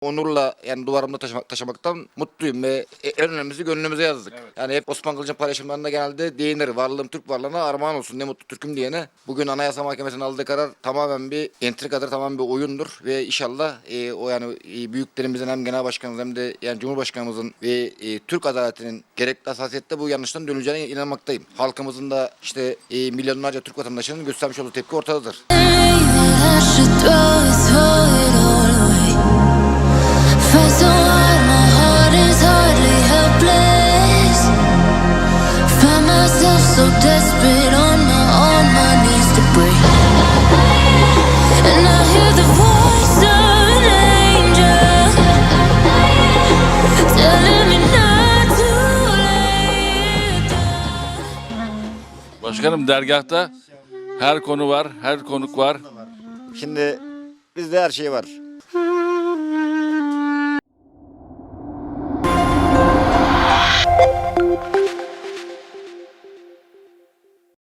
onurla yani duvarımda taşımak, taşımaktan mutluyum ve e- en önemlisi gönlümüze yazdık. Yani hep Osman Kılıç'ın paylaşımlarında genelde değinir. Varlığım Türk varlığına armağan olsun ne mutlu Türk'üm diyene. Bugün Anayasa Mahkemesi'nin aldığı karar tamamen bir entrikadır, tamamen bir oyundur ve inşallah e, o yani e, büyüklerimizin hem genel başkanımız hem de yani Cumhurbaşkanımızın ve e, Türk adaletinin gerekli hassasiyette bu yanlıştan dönüleceğine inanmaktayım. Halkımızın da işte e, milyonlarca Türk vatandaşının göstermiş olduğu tepki ortadadır. Başkanım dergahta her konu var, her konuk var. Şimdi bizde her şey var.